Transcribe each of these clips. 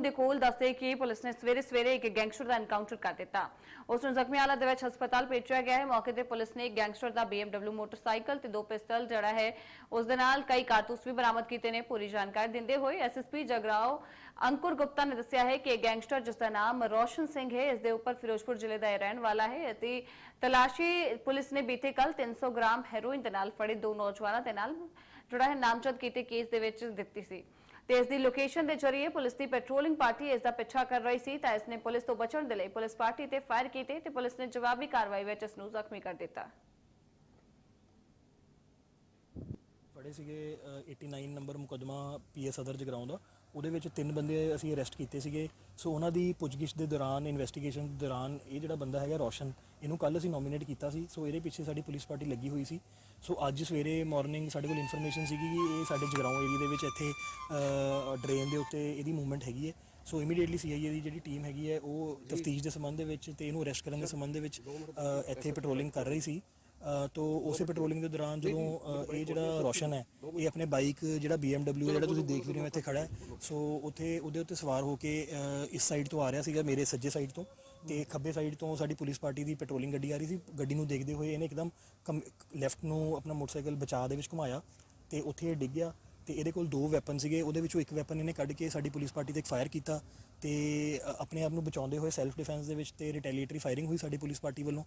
Salon ਦੇ ਕੋਲ ਦੱਸਦੇ ਕਿ ਪੁਲਿਸ ਨੇ ਸਵੇਰੇ ਸਵੇਰੇ ਇੱਕ ਗੈਂਗਸਟਰ ਦਾ ਐਨਕਾਊਂਟਰ ਕਰ ਦਿੱਤਾ। ਉਸ ਨੂੰ ਜ਼ਖਮੀ ਹਾਲਤ ਦੇ ਵਿੱਚ ਹਸਪਤਾਲ ਭੇਜਿਆ ਗਿਆ ਹੈ। ਮੌਕੇ ਤੇ ਪੁਲਿਸ ਨੇ ਗੈਂਗਸਟਰ ਦਾ BMW ਮੋਟਰਸਾਈਕਲ ਤੇ ਦੋ ਪਿਸਤਲ, ਜਿਹੜਾ ਹੈ, ਉਸ ਦੇ ਨਾਲ ਕਈ ਕਾਰਤੂਸ ਵੀ ਬਰਾਮਦ ਕੀਤੇ ਨੇ। ਪੂਰੀ ਜਾਣਕਾਰੀ ਦਿੰਦੇ ਹੋਏ ਐਸਐਸਪੀ ਜਗਰਾਓ ਅੰਕੁਰ ਗੁਪਤਾ ਨੇ ਦੱਸਿਆ ਹੈ ਕਿ ਇਹ ਗੈਂਗਸਟਰ, ਜਿਸ ਦਾ ਨਾਮ ਰੋਸ਼ਨ ਸਿੰਘ ਹੈ, ਇਸ ਦੇ ਉੱਪਰ ਫਿਰੋਜ਼ਪੁਰ ਜ਼ਿਲ੍ਹੇ ਦਾ ਇਹ ਰਹਿਣ ਵਾਲਾ ਹੈ ਅਤੇ ਤਲਾਸ਼ੀ ਪੁਲਿਸ ਨੇ ਬੀਤੇ ਕੱਲ 300 ਗ੍ਰਾਮ ਹੈਰੋਇਨ ਦੇ ਨਾਲ ਫੜੇ ਦੋ ਨੌਜਵਾਨਾਂ ਦੇ ਨਾਲ ਜਿਹੜਾ ਹੈ ਨਾਮਜ਼ਦ ਕੀਤੇ ਕੇਸ ਦੇ ਵਿੱਚ ਦਿੱਤੀ ਸੀ। ਤੇ ਇਸ ਦੀ ਲੋਕੇਸ਼ਨ ਦੇ ਜ਼ਰੀਏ ਪੁਲਿਸ ਦੀ ਪੈਟਰੋਲਿੰਗ ਪਾਰਟੀ ਇਸ ਦਾ ਪਿੱਛਾ ਕਰ ਰਹੀ ਸੀ ਤਾਂ ਇਸ ਨੇ ਪੁਲਿਸ ਤੋਂ ਬਚਣ ਦੇ ਲਈ ਪੁਲਿਸ ਪਾਰਟੀ ਤੇ ਫਾਇਰ ਕੀਤੇ ਤੇ ਪੁਲਿਸ ਨੇ ਜਵਾਬੀ ਕਾਰਵਾਈ ਵਿੱਚ ਇਸ ਨੂੰ ਜ਼ਖਮੀ ਕਰ ਦਿੱਤਾ। ਫੜੇ ਸੀਗੇ ਅ, 89 ਨੰਬਰ ਮੁਕਦਮਾ ਪੀਐਸ ਅਦਰ ਜਗਰਾਉਂ ਦਾ ਉਹਦੇ ਵਿੱਚ ਤਿੰਨ ਬੰਦੇ ਅਸੀਂ ਅਰੈਸਟ ਕੀਤੇ ਸੀਗੇ। ਸੋ ਉਹਨਾਂ ਦੀ ਪੁੱਛਗਿੱਛ ਦੇ ਦੌਰਾਨ ਇਨਵੈਸਟੀਗੇਸ਼ਨ ਦੇ ਦੌਰਾਨ ਇਹ ਜਿਹੜਾ ਬੰਦਾ ਹੈਗਾ ਰੋਸ਼ਨ ਇਹਨੂੰ ਕੱਲ ਅਸੀਂ ਨੋਮੀਨੇਟ ਕੀਤਾ ਸੀ। ਸੋ ਇਹਦੇ ਪਿੱਛੇ ਸਾਡੀ ਪੁਲਿਸ ਪਾਰਟੀ ਲੱਗੀ ਹੋਈ ਸੀ। ਸੋ ਅੱਜ ਸਵੇਰੇ ਮਾਰਨਿੰਗ ਸਾਡੇ ਕੋਲ ਇਨਫੋਰਮੇਸ਼ਨ ਸੀਗੀ ਕਿ ਇਹ ਸਾਡੇ ਜਗਰਾਉਂ ਏਰੀਆ ਦੇ ਵਿੱਚ ਇੱਥੇ ਡਰੇਨ ਦੇ ਉੱਤੇ ਇਹਦੀ ਮੂਵਮੈਂਟ ਹੈਗੀ ਹੈ। ਸੋ ਇਮੀਡੀਏਟਲੀ ਸੀਆਈਏ ਦੀ ਜਿਹੜੀ ਟੀਮ ਹੈਗੀ ਹੈ ਉਹ ਤਫਤੀਸ਼ ਦੇ ਸੰਬੰਧ ਦੇ ਵਿੱਚ ਤੇ ਇਹਨੂੰ ਅਰੈਸਟ ਕਰਨ ਦੇ ਸੰਬੰਧ ਦੇ ਵਿੱਚ ਇੱਥੇ ਪੈਟਰੋਲਿੰਗ ਕਰ ਰਹੀ ਸੀ। ਤੋ ਉਸੇ ਪੈਟਰੋਲਿੰਗ ਦੇ ਦੌਰਾਨ ਜਦੋਂ ਇਹ ਜਿਹੜਾ ਰੋਸ਼ਨ ਹੈ, ਇਹ ਆਪਣੇ ਬਾਈਕ ਜਿਹੜਾ BMW ਹੈ ਜਿਹੜਾ ਤੁਸੀਂ ਦੇਖ ਰਹੇ ਹੋ, ਇੱਥੇ ਖੜਾ ਹੈ। ਸੋ ਉੱਥੇ, ਉਹਦੇ ਉੱਤੇ ਸਵਾਰ ਹੋ ਕੇ ਇਸ ਸਾਈਡ ਤੋਂ ਆ ਰਿਹਾ ਸੀਗਾ, ਮੇਰੇ ਸੱਜੇ ਸਾਈਡ ਤੋਂ। ਤੇ ਖੱਬੇ ਸਾਈਡ ਤੋਂ ਸਾਡੀ ਪੁਲਿਸ ਪਾਰਟੀ ਦੀ ਪੈਟਰੋਲਿੰਗ ਗੱਡੀ ਆ ਰਹੀ ਸੀ। ਗੱਡੀ ਨੂੰ ਦੇਖਦੇ ਹੋਏ ਇਹਨੇ ਇੱਕਦਮ ਲੈਫਟ ਨੂੰ ਆਪਣਾ ਮੋਟਰਸਾਈਕਲ ਬਚਾ ਦੇ ਵਿੱਚ ਘੁਮਾਇਆ ਤੇ ਉੱਥੇ ਇਹ ਡਿੱਗ ਗਿਆ। ਤੇ ਇਹਦੇ ਕੋਲ ਦੋ ਵੈਪਨ ਸੀਗੇ, ਉਹਦੇ ਵਿੱਚੋਂ ਇੱਕ ਵੈਪਨ ਇਹਨੇ ਕੱਢ ਕੇ ਸਾਡੀ ਪੁਲਿਸ ਪਾਰਟੀ ਤੇ ਫਾਇਰ ਕੀਤਾ ਤੇ ਆਪਣੇ ਆਪ ਨੂੰ ਬਚਾਉਂਦੇ ਹੋਏ ਸੈਲਫ ਡਿਫੈਂਸ ਦੇ ਵਿੱਚ ਤੇ ਰਿਟੈਲੀਏਟਰੀ ਫਾਇਰਿੰਗ ਹੋਈ ਸਾਡੀ ਪੁਲਿਸ ਪਾਰਟੀ ਵੱਲੋਂ।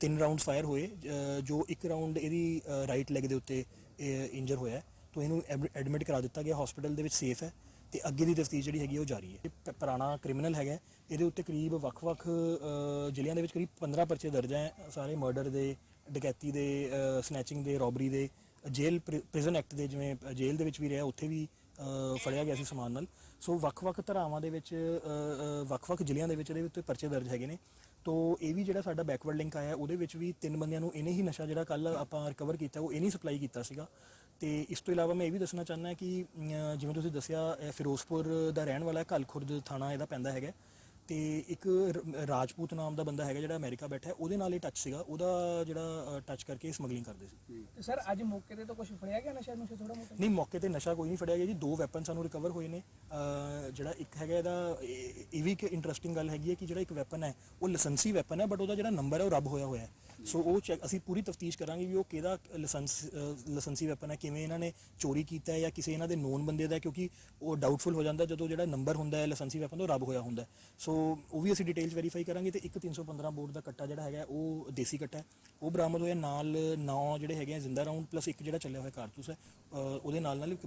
ਤਿੰਨ ਰਾਉਂਡਸ ਫਾਇਰ ਹੋਏ ਜੋ ਇੱਕ ਰਾਉਂਡ ਇਹਦੀ ਰਾਈਟ ਲੈਗ ਦੇ ਉੱਤੇ ਇੰਜਰ ਹੋਇਆ ਹੈ। ਤੋਂ ਇਹਨੂੰ ਐਡਮਿਟ ਕਰਾ ਦਿੱਤਾ ਗਿਆ ਹਸਪੀਟਲ ਦੇ ਵਿੱਚ ਸੇਫ ਹੈ ਤੇ ਅੱਗੇ ਦੀ ਤਫਤੀਸ਼ ਜਿਹੜੀ ਹੈਗੀ ਉਹ ਜਾਰੀ ਹੈ। ਇਹ ਪ- ਪੁਰਾਣਾ ਕ੍ਰਿਮੀਨਲ ਹੈਗਾ ਇਹਦੇ ਉੱਤੇ ਕਰੀਬ ਵੱਖ-ਵੱਖ ਜ਼ਿਲ੍ਹਿਆਂ ਦੇ ਵਿੱਚ ਕਰੀਬ 15 ਪਰਚੇ ਦਰਜ ਹੈ। ਸਾਰੇ ਮਰਡਰ ਦੇ, ਡਕੈਤੀ ਦੇ ਸਨੈਚਿੰਗ ਦੇ ਰੋਬਰੀ ਦੇ ਜੇਲ ਪ੍ਰਿਜ਼ਨ ਐਕਟ ਦੇ ਜਿਵੇਂ ਅ, ਜੇਲ੍ਹ ਦੇ ਵਿੱਚ ਵੀ ਰਿਹਾ ਉੱਥੇ ਵੀ ਫੜਿਆ ਗਿਆ ਸੀ ਸਮਾਨ ਨਾਲ। ਸੋ ਵੱਖ-ਵੱਖ ਧਰਾਵਾਂ ਦੇ ਵਿੱਚ ਵੱਖ-ਵੱਖ ਜ਼ਿਲ੍ਹਿਆਂ ਦੇ ਵਿੱਚ ਇਹਦੇ ਉੱਤੇ ਪਰਚੇ ਦਰਜ ਹੈਗੇ ਨੇ। ਤੋ ਇਹ ਵੀ ਜਿਹੜਾ ਸਾਡਾ ਬੈਕਵਰਡ ਲਿੰਕ ਆਇਆ ਉਹਦੇ ਵਿੱਚ ਵੀ ਤਿੰਨ ਬੰਦਿਆਂ ਨੂੰ ਇਹਨੇ ਹੀ ਨਸ਼ਾ ਜਿਹੜਾ ਕੱਲ ਆਪਾਂ ਰਿਕਵਰ ਕੀਤਾ ਉਹ ਇਹਨੇ ਸਪਲਾਈ ਕੀਤਾ ਸੀਗਾ। ਤੇ ਇਸ ਤੋਂ ਇਲਾਵਾ ਮੈਂ ਇਹ ਵੀ ਦੱਸਣਾ ਚਾਹੁੰਦਾ ਕਿ ਜਿਵੇਂ ਤੁਸੀਂ ਦੱਸਿਆ ਫਿਰੋਜ਼ਪੁਰ ਦਾ ਰਹਿਣ ਵਾਲਾ ਹੈ ਕਲਖੁਰਦ ਥਾਣਾ ਇਹਦਾ ਪੈਂਦਾ ਹੈਗਾ। ਤੇ ਇੱਕ ਰ- ਰਾਜਪੂਤ ਨਾਮ ਦਾ ਬੰਦਾ ਹੈਗਾ ਜਿਹੜਾ ਅਮਰੀਕਾ ਬੈਠਾ ਹੈ ਉਹਦੇ ਨਾਲ ਹੀ ਟੱਚ ਸੀਗਾ। ਉਹਦਾ ਜਿਹੜਾ ਟੱਚ ਕਰਕੇ ਸਮਗਲਿੰਗ ਕਰਦੇ ਸੀ। ਤੇ ਸਰ ਅੱਜ ਮੌਕੇ ਤੇ ਤਾਂ ਕੁਝ ਫੜਿਆ ਗਿਆ ਨਸ਼ਾ? ਨੁਸ਼ਾ ਥੋੜਾ ਮੋਟਾ? ਨਹੀਂ ਮੌਕੇ ਤੇ ਨਸ਼ਾ ਕੋਈ ਨਹੀਂ ਫੜਿਆ ਗਿਆ ਜੀ। ਦੋ ਵੈਪਨ ਸਾਨੂੰ ਰਿਕਵਰ ਹੋਏ ਨੇ। ਅਹ ਜਿਹੜਾ ਇੱਕ ਹੈਗਾ ਇਹਦਾ ਇਹ ਇਹ ਵੀ ਇੱਕ ਇੰਟਰਸਟਿੰਗ ਗੱਲ ਹੈਗੀ ਹੈ ਕਿ ਜਿਹੜਾ ਇੱਕ ਵੈਪਨ ਹੈ ਉਹ ਲਾਇਸੈਂਸੀ ਵੈਪਨ ਹੈ ਬਟ ਉਹਦਾ ਜਿਹੜਾ ਨੰਬਰ ਹੈ ਉਹ ਰੱਬ ਹੋਇਆ ਹੋਇਆ ਹੈ। ਸੋ ਉਹ ਚੈੱਕ ਅਸੀਂ ਪੂਰੀ ਤਫਤੀਸ਼ ਕਰਾਂਗੇ ਵੀ ਉਹ ਕਿਹਦਾ ਲਾਇਸੈਂਸ ਲਾਇਸੈਂਸੀ ਵੈਪਨ ਹੈ ਕਿਵੇਂ ਇਹਨਾਂ ਨੇ ਚੋਰੀ ਕੀਤਾ ਹੈ ਜਾਂ ਕਿਸੇ ਇਹਨਾਂ ਦੇ ਨੋਨ ਬੰਦੇ ਦਾ ਹੈ, ਕਿਉਂਕਿ ਉਹ ਡਾਊਟਫੁਲ ਹੋ ਜਾਂਦਾ ਜਦੋਂ ਜਿਹੜਾ ਨੰਬਰ ਹੁੰਦਾ ਹੈ ਲਾਇਸੈਂਸੀ ਵੈਪਨ ਦਾ ਉਹ ਰੱਬ ਹੋਇਆ ਹੁੰਦਾ ਹੈ। ਸੋ ਉਹ ਵੀ ਅਸੀਂ ਡਿਟੇਲਸ ਵੈਰੀਫਾਈ ਕਰਾਂਗੇ ਤੇ ਇੱਕ 315 ਬੋਰਡ ਦਾ ਕੱਟਾ ਜਿਹੜਾ ਹੈਗਾ ਉਹ ਦੇਸੀ ਕੱਟਾ ਹੈ ਉਹ ਬਰਾਮਦ ਹੋਇਆ ਨਾਲ ਨੌ ਜਿਹੜੇ ਹੈਗੇ ਆ ਜ਼ਿੰਦਾ ਰਾਉਂਡ ਪਲੱਸ ਇੱਕ ਜਿਹੜਾ ਚੱਲਿਆ ਹੋਇਆ ਕਾਰਤੂਸ ਹੈ ਅਹ ਉਹਦੇ ਨਾਲ ਨਾਲ ਇੱਕ